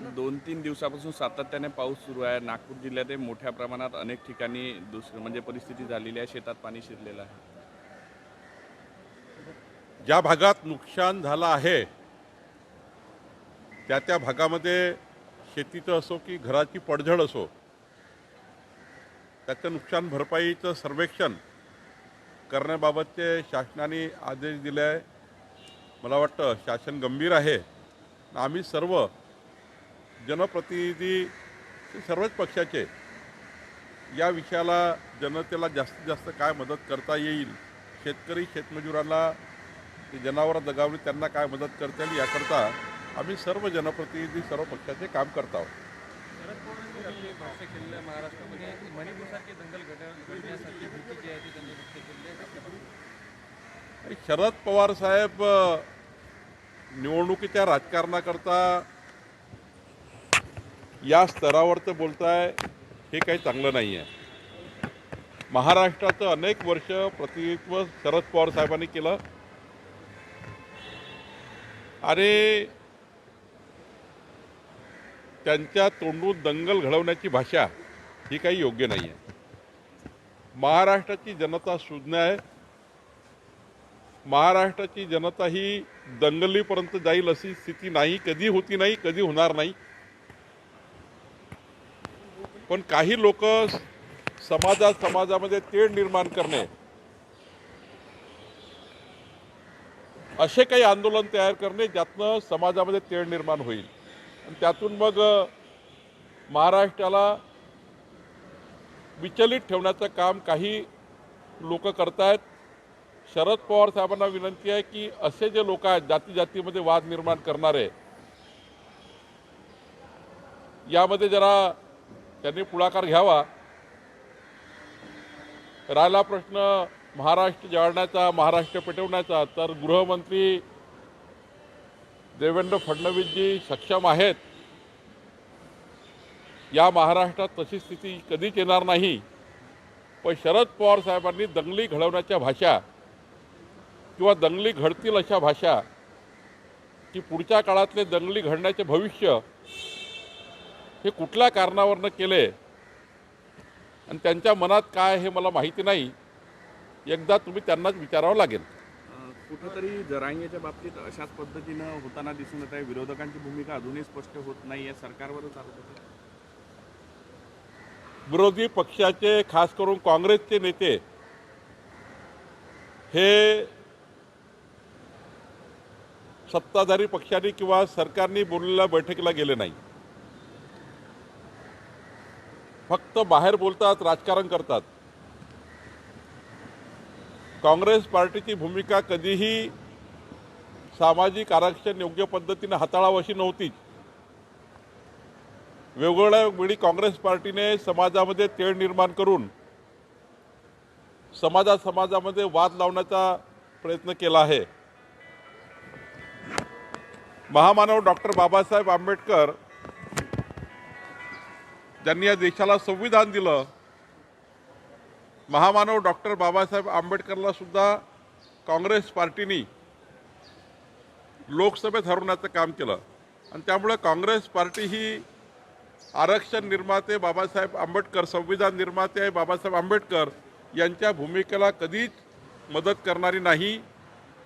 दोन तीन दिवसापासून सातत्याने पाऊस सुरू आहे. नागपूर जिल्ह्यात मोठ्या प्रमाणात अनेक ठिकाणी दुस म्हणजे परिस्थिती झालेली आहे. शेतात पाणी शिरलेलं आहे. ज्या भागात नुकसान झालं आहे त्या त्या भागामध्ये शेतीचं असो की घराची पडझड असो त्याचं नुकसान भरपाईचं सर्वेक्षण करण्याबाबतचे शासनाने आदेश दिले आहे. मला वाटतं शासन गंभीर आहे. आम्ही सर्व जनप्रतिनिधी सर्वच पक्षाचे या विषयाला जनतेला जास्तीत जास्त काय मदत करता येईल शेतकरी शेतमजुरांना ते जनावरं दगावली त्यांना काय मदत करता येईल याकरता आम्ही सर्व जनप्रतिनिधी सर्व पक्षाचे काम करत आहोत. शरद पवारांनी आपली भाष्य केलेलं आहे महाराष्ट्रामध्ये. मणिपूरसारखे दंगल घड घडण्यासारखी भीती जी आहे ती त्यांनी व्यक्त केलेली आहे. कसं बघता? आणि शरद पवार साहेब निवडणुकीच्या राजकारणाकरता या स्तरावरचं बोलताय हे काही चांगलं नाही आहे महाराष्ट्राचं अनेक वर्ष प्रतिनिधित्व शरद पवार साहेबांनी केलं. आणि त्यांच्या तोंडून दंगल घडवण्याची भाषा ही काही योग्य नाही आहे महाराष्ट्राची जनता सुज्ञ आहे. महाराष्ट्राची जनता ही दंगलीपर्यंत जाईल अशी स्थिती नाही कधी होती नाही कधी होणार नाही. पण काही लोक समाजात समाजामध्ये तेढ निर्माण करणे असे काही आंदोलन तयार करणे ज्यातनं समाजामध्ये तेढ निर्माण होईल. आणि त्यातून मग महाराष्ट्राला विचलित ठेवण्याचं काम काही लोक करतायत. शरद पवार साहेबांना विनंती आहे की असे जे लोक आहेत जाती जातीमध्ये वाद निर्माण करणारे यामध्ये जरा त्यांनी पुढाकार घ्यावा. राहिला प्रश्न महाराष्ट्र जाळण्याचा महाराष्ट्र पेटवण्याचा. तर गृहमंत्री देवेंद्र फडणवीसजी सक्षम आहेत. या महाराष्ट्रात तशी स्थिती कधीच येणार नाही. पण शरद पवार साहेबांनी दंगली घडवण्याच्या भाषा किंवा दंगली घडतील अशा भाषा की पुढच्या काळातले दंगली घडण्याचे भविष्य हे कुठल्या कारणावरनं केले? आणि त्यांच्या मनात काय हे मला माहिती नाही. एकदा तुम्ही त्यांनाच विचारावं लागेल. कुठंतरी जरांगेच्या बाबतीत अशाच पद्धतीनं होताना दिसून येत आहे. विरोधकांची भूमिका अजूनही स्पष्ट होत नाही आहे. सरकारवरच आरोप होतो विरोधी पक्षाचे खास करून काँग्रेसचे नेते हे सत्ताधारी पक्षाने किंवा सरकारने बोललेल्या बैठकीला गेले नाही. फक्त बाहेर बोलतात राजकारण करतात. काँग्रेस पार्टीची भूमिका कधीही सामाजिक आरक्षण योग्य पद्धतीने हाताळावं अशी नव्हतीच. वेगवेगळ्या वेळी काँग्रेस पार्टीने समाजामध्ये तेळ निर्माण करून समाजा समाजामध्ये वाद लावण्याचा प्रयत्न केला आहे. महामानव डॉक्टर बाबासाहेब आंबेडकर ज्यांनी या देशाला संविधान दिलं महामानव डॉक्टर बाबासाहेब आंबेडकरला सुद्धा काँग्रेस पार्टीनी लोकसभेत हरवण्याचं काम केलं. आणि त्यामुळे काँग्रेस पार्टी ही आरक्षण निर्माते बाबासाहेब आंबेडकर संविधान निर्माते आहे बाबासाहेब आंबेडकर यांच्या भूमिकेला कधीच मदत करणारी नाही.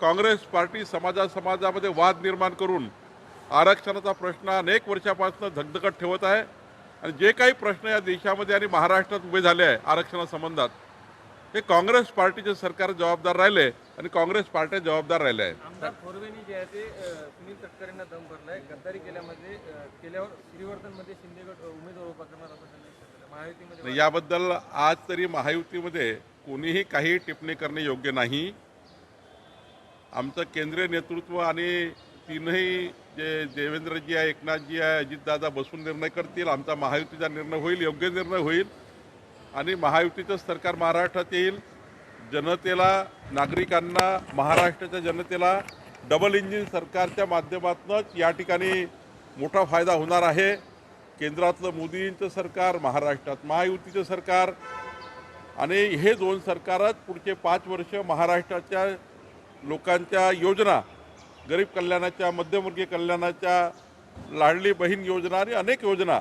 काँग्रेस पार्टी समाजा समाजामध्ये वाद निर्माण करून आरक्षणाचा प्रश्न अनेक वर्षापासून धगधगत ठेवत आहे. आणि जे काही प्रश्न या देशामध्ये आणि महाराष्ट्रात उभे झाले आहे आरक्षणासंबंधात हे काँग्रेस पार्टीचे सरकार जबाबदार राहिले आणि काँग्रेस पार्ट्या जबाबदार राहिल्या आहेत. जे आहे ते अ, सुनील तटकरेंना दम भरलाय. गद्दारी केल्यामध्ये केल्यावर श्रीवर्धनमध्ये शिंदेगड अ, उमेदवार उभा करणार असं त्यांनी सांगितलं महायुतीमध्ये नाही, याबद्दल आज तरी महायुतीमध्ये कोणीही काही टिप्पणी करणे योग्य नाही. आमचं केंद्रीय नेतृत्व आणि तीनही जे देवेंद्रजी आहे एकनाथजी आहे अजितदादा बसून निर्णय करतील आमचा महायुतीचा निर्णय होईल योग्य निर्णय होईल. आणि महायुतीचं सरकार महाराष्ट्रात येईल. जनतेला नागरिकांना महाराष्ट्राच्या जनतेला डबल इंजिन सरकारच्या माध्यमातूनच या ठिकाणी मोठा फायदा होणार आहे. केंद्रातलं मोदींचं सरकार महाराष्ट्रात महायुतीचं सरकार आणि हे दोन सरकारच पुढचे पाच वर्ष महाराष्ट्राच्या लोकांच्या योजना गरीब कल्याणाच्या मध्यमवर्गीय कल्याणाच्या लाडली बहीण योजना आणि अनेक योजना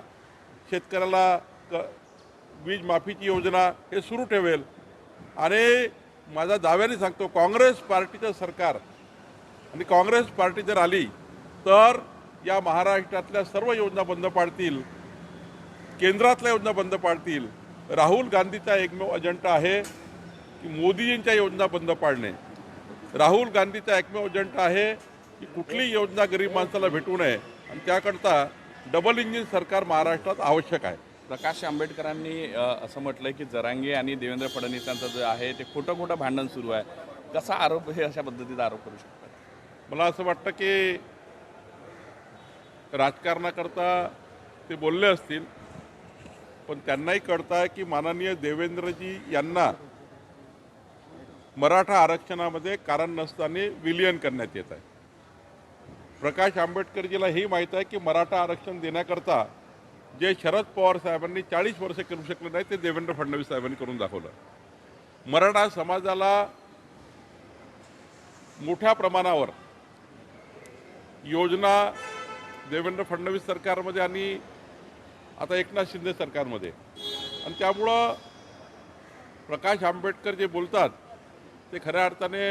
शेतकऱ्याला क वीज माफीची योजना हे सुरू ठेवेल. आणि माझा दाव्याने सांगतो काँग्रेस पार्टीचं सरकार आणि काँग्रेस पार्टी जर आली तर या महाराष्ट्रातल्या सर्व योजना बंद पाडतील केंद्रातल्या योजना बंद पाडतील. राहुल गांधीचा एकमेव अजेंडा आहे की मोदीजींच्या योजना बंद पाडणे. राहुल गांधीचा एकमेव अजेंडा आहे की कुठली योजना गरीब माणसाला भेटू नये. आणि त्याकरता डबल इंजिन सरकार महाराष्ट्रात आवश्यक आहे. प्रकाश आंबेडकरांनी असं म्हटलंय की जरांगे आणि देवेंद्र फडणवीसांचं जे आहे ते खोटं खोटं भांडण सुरू आहे. कसा आरोप हे अशा पद्धतीचा आरोप करू शकतात? मला असं वाटतं की राजकारणाकरता ते बोलले असतील पण त्यांनाही कळतं आहे की माननीय देवेंद्रजी यांना मराठा आरक्षणामध्ये कारण नसताना विलियन करण्यात येत आहे. प्रकाश आंबेडकरजीला ही माहीत आहे की मराठा आरक्षण देण्याकरता जे शरद पवार साहेबांनी चाळीस वर्ष करू शकले नाही ते देवेंद्र फडणवीस साहेबांनी करून दाखवलं. मराठा समाजाला मोठ्या प्रमाणावर योजना देवेंद्र फडणवीस सरकारमध्ये आणि आता एकनाथ शिंदे सरकारमध्ये. आणि त्यामुळं प्रकाश आंबेडकर जे बोलतात ते खऱ्या अर्थाने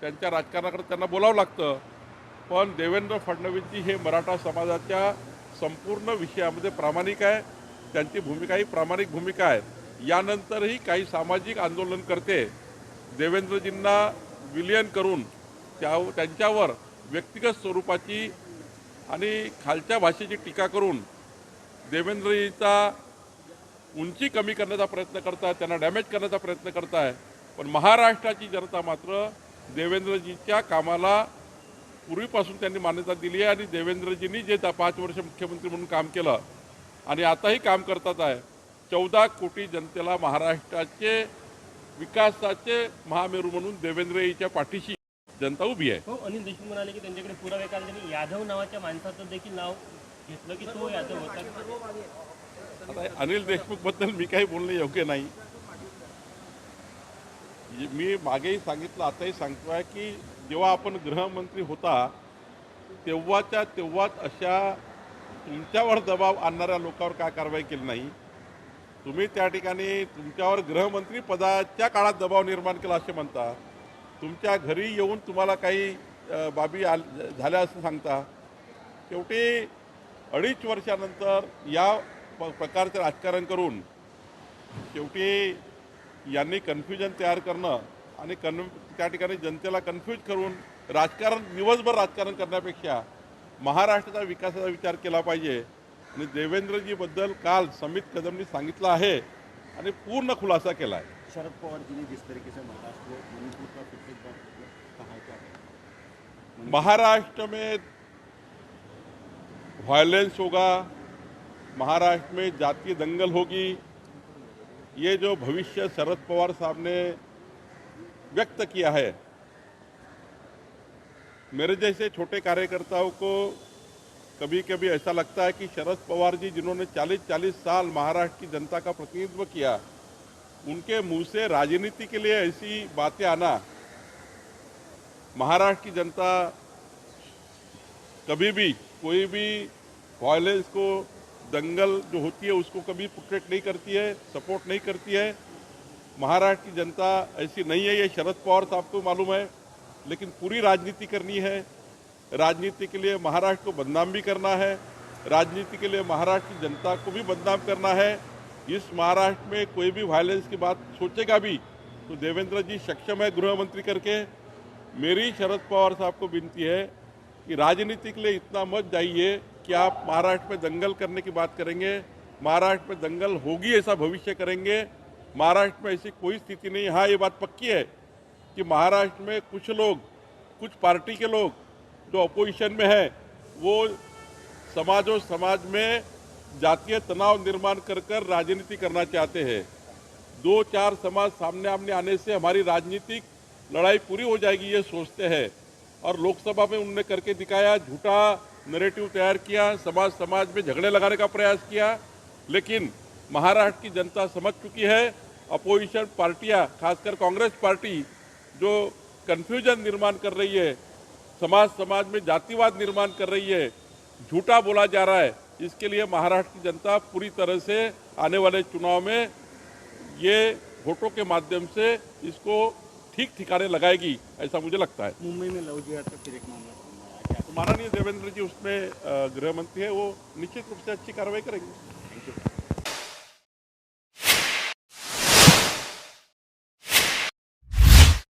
त्यांच्या राजकारणाकडे त्यांना बोलावं लागतं. पण देवेंद्र फडणवीसजी हे मराठा समाजाच्या संपूर्ण विषयामध्ये प्रामाणिक आहे. त्यांची भूमिका ही प्रामाणिक भूमिका आहे. यानंतरही काही सामाजिक आंदोलन करते. देवेंद्रजींना विलियन करून त्या त्यांच्यावर व्यक्तिगत स्वरूपाची आणि खालच्या भाषेची टीका करून देवेंद्रजीचा उंची कमी करण्याचा प्रयत्न करताय त्यांना डॅमेज करण्याचा प्रयत्न करताय पण महाराष्ट्राची जनता मात्र देवेंद्रजीच्या कामाला पूर्वीपासून त्यांनी मान्यता दिली आहे आणि देवेंद्रजींनी जे पाच वर्ष मुख्यमंत्री म्हणून काम केलं आणि आताही काम करतात आहे चौदा कोटी जनतेला महाराष्ट्राचे विकासाचे महामेरू म्हणून देवेंद्रजीच्या पाठीशी जनता उभी आहे. हो अनिल देशमुख म्हणाले की त्यांच्याकडे पुरावे काल त्यांनी यादव नावाच्या माणसाचं देखील नाव घेतलं की तो यादव होता. आता अनिल देशमुखबद्दल मी काही बोलणे योग्य नाही. मी मागेही सांगितलं आताही सांगतोय की जेव्हा आपण गृहमंत्री होता तेव्हाच्या तेव्हाच अशा तुमच्यावर दबाव आणणाऱ्या लोकांवर काय कारवाई केली नाही? तुम्ही त्या ठिकाणी तुमच्यावर गृहमंत्री पदाच्या काळात दबाव निर्माण केला असे म्हणता. तुमच्या घरी येऊन तुम्हाला काही बाबी आल झाल्या असं सांगता. शेवटी अडीच वर्षानंतर या प- प्रकारचं राजकारण करून शेवटी यांनी कन्फ्युजन तयार करणं आणि कन त्या ठिकाणी जनतेला कन्फ्यूज करून राजकारण दिवसभर राजकारण करण्यापेक्षा महाराष्ट्राचा विकासाचा विचार केला पाहिजे. आणि देवेंद्रजीबद्दल काल समित कदमनी सांगितलं आहे आणि पूर्ण खुलासा केला आहे. शरद पवार महाराष्ट्र कहें? महाराष्ट्र में वायलेंस होगा महाराष्ट्र में जातीय दंगल होगी. ये जो भविष्य शरद पवार साहब ने व्यक्त किया है। मेरे जैसे छोटे कार्यकर्ताओं को कभी कभी ऐसा लगता है कि शरद पवार जी, जिन्होंने 40-40 साल महाराष्ट्र की जनता का प्रतिनिधित्व किया, उनके मुँह से राजनीति के लिए ऐसी बातें आना, महाराष्ट्र की जनता कभी भी, कोई भी वायलेंस को, दंगल जो होती है, उसको कभी प्रोटेक्ट नहीं करती है सपोर्ट नहीं करती है। महाराष्ट्र की जनता ऐसी नहीं है, ये शरद पवार साहब को मालूम है, लेकिन पूरी राजनीति करनी है। राजनीति के लिए महाराष्ट्र को बदनाम भी करना है, राजनीति के लिए महाराष्ट्र की जनता को भी बदनाम करना है। इस महाराष्ट्र में कोई भी वायलेंस की बात सोचेगा भी तो देवेंद्र जी सक्षम है गृह मंत्री करके। मेरी शरद पवार साहब को विनती है कि राजनीति के लिए इतना मत जाइए कि आप महाराष्ट्र में दंगल करने की बात करेंगे। महाराष्ट्र में दंगल होगी ऐसा भविष्य करेंगे। महाराष्ट्र में ऐसी कोई स्थिति नहीं हाँ। ये बात पक्की है कि महाराष्ट्र में कुछ लोग, कुछ पार्टी के लोग जो अपोजिशन में है, वो समाज और समाज में जातीय तनाव निर्माण कर कर राजनीति करना चाहते हैं। दो चार समाज सामने आमने आने से हमारी राजनीतिक लड़ाई पूरी हो जाएगी, ये सोचते हैं। और लोकसभा में उन्होंने करके दिखाया, झूठा नैरेटिव तैयार किया, समाज समाज में झगड़े लगाने का प्रयास किया, लेकिन महाराष्ट्र की जनता समझ चुकी है अपोजिशन पार्टियाँ खासकर कांग्रेस पार्टी जो कन्फ्यूज़न निर्माण कर रही है समाज समाज में जातिवाद निर्माण कर रही है झूठा बोला जा रहा है इसके लिए महाराष्ट्र की जनता पूरी तरह से आने वाले चुनाव में ये वोटों के माध्यम से इसको ठीक ठिकाने लगाएगी ऐसा मुझे लगता है। मुंबई में लव जिहाद का फिर एक मामला तो माननीय देवेंद्र जी उसमें गृह मंत्री है वो निश्चित रूप से अच्छी कार्रवाई करेंगे।